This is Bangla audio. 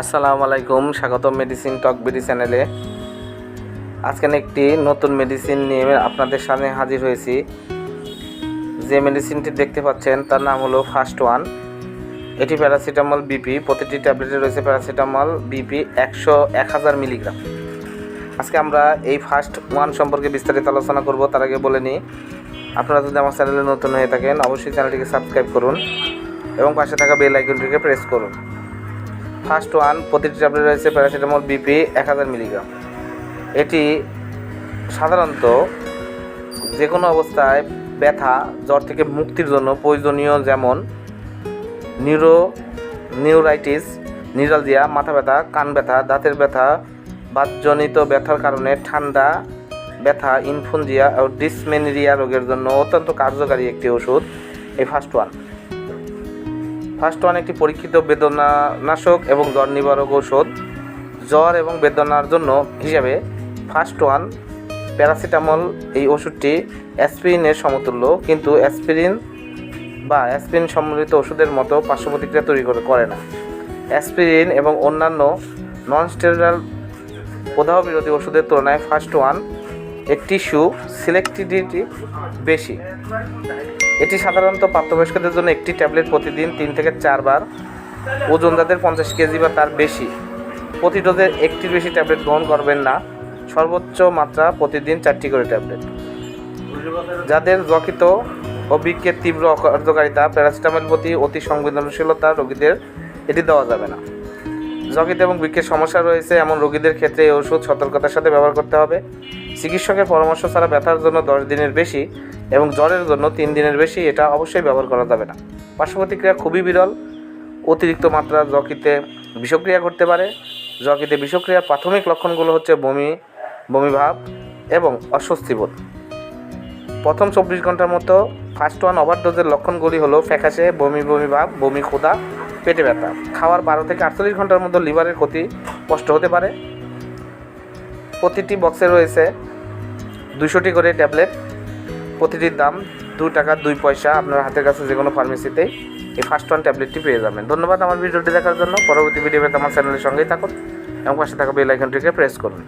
আসসালামু আলাইকুম স্বাগতম মেডিসিন টক বিডি চ্যানেলে আজকে একটি নতুন মেডিসিন নিয়ে আপনাদের সামনে হাজির হয়েছি। যে মেডিসিনটি দেখতে পাচ্ছেন, তার নাম হলো ফার্স্ট ওয়ান এটি প্যারাসিটামল বিপি প্রতিটি ট্যাবলেটে রয়েছে প্যারাসিটামল বিপি একশো এক হাজার মিলিগ্রাম আজকে আমরা এই ফার্স্ট ওয়ান সম্পর্কে বিস্তারিত আলোচনা করব, তার আগে বলে নিই, আপনারা যদি আমার চ্যানেলে নতুন হয়ে থাকেন, অবশ্যই চ্যানেলটিকে সাবস্ক্রাইব করুন এবং পাশে থাকা বেল আইকনটিকে প্রেস করুন। ফার্স্ট ওয়ান, প্রতিটি ট্যাবলেট রয়েছে প্যারাসিটামল বিপি এক হাজার মিলিগ্রাম। এটি সাধারণত যে কোনো অবস্থায় ব্যথা, জ্বর থেকে মুক্তির জন্য প্রয়োজনীয় যেমন নিউরো, নিউরাইটিস নিউরালজিয়া মাথা ব্যথা, কান ব্যথা, দাঁতের ব্যথা, বাতজনিত ব্যথার কারণে ঠান্ডা ব্যথা, ইনফুনজিয়া ও ডিসমেনেরিয়া রোগের জন্য অত্যন্ত কার্যকারী একটি ওষুধ, এই ফার্স্ট ওয়ান। ফার্স্ট ওয়ান একটি পরীক্ষিত বেদনানাশক এবং জ্বর নিবারক ঔষধ। জ্বর এবং বেদনার জন্য হিসাবে ফার্স্ট ওয়ান প্যারাসিটামল এই ওষুধটি অ্যাসপিরিনের সমতুল্য, কিন্তু অ্যাসপিরিন বা অ্যাসপিরিন সম্বলিত ওষুধের মতো পার্শ্ব প্রতিক্রিয়া তৈরি করে না। অ্যাসপিরিন এবং অন্যান্য নন স্টেরয়েডাল প্রদাহ বিরোধী ওষুধের তুলনায় ফার্স্ট ওয়ান এর টিস্যু সিলেক্টিভিটি বেশি। এটি সাধারণত প্রাপ্তবয়স্কদের জন্য একটি ট্যাবলেট প্রতিদিন তিন থেকে চারবার, ওজন যাদের পঞ্চাশ কেজি বা তার বেশি। প্রতি ডোজের একটির বেশি ট্যাবলেট গ্রহণ করবেন না, সর্বোচ্চ মাত্রা প্রতিদিন চারটি করে ট্যাবলেট। যাদের যকৃত ও বৃক্কের তীব্র কার্যকারিতা প্যারাসিটামল প্রতি অতি সংবেদনশীলতা রোগীদের এটি দেওয়া যাবে না। যকৃত এবং বৃক্কের সমস্যা রয়েছে এমন রোগীদের ক্ষেত্রে এই ওষুধ সতর্কতার সাথে ব্যবহার করতে হবে। চিকিৎসকের পরামর্শ ছাড়া ব্যথার জন্য দশ দিনের বেশি এবং জ্বরের জন্য তিন দিনের বেশি এটা অবশ্যই ব্যবহার করা যাবে না। পার্শ্ব প্রতিক্রিয়া খুবই বিরল, অতিরিক্ত মাত্রা যকৃতে বিষক্রিয়া ঘটতে পারে। যকৃতে বিষক্রিয়ার প্রাথমিক লক্ষণগুলো হচ্ছে বমি বমিভাব এবং অস্বস্তিবোধ প্রথম চব্বিশ ঘণ্টার মতো ফার্স্ট ওয়ান ওভারডোজের লক্ষণগুলি হলো ফ্যাকাশে, বমি বমি ভাব, বমি, ক্ষুধা, পেটে ব্যথা। খাওয়ার বারো থেকে আটচল্লিশ ঘণ্টার মধ্যে লিভারের ক্ষতি কষ্ট হতে পারে। প্রতিটি বক্সে রয়েছে দুশোটি করে ট্যাবলেট প্রতিটির দাম দু টাকা, দুই পয়সা আপনার হাতের কাছে যে কোনো ফার্মেসিতেই এই ফার্স্ট ওয়ান ট্যাবলেটটি পেয়ে যাবেন। ধন্যবাদ আমার ভিডিওটি দেখার জন্য। পরবর্তী ভিডিওতে আমার চ্যানেলের সঙ্গেই থাকুন এবং পাশে থাকা বেল আইকনটিকে প্রেস করুন।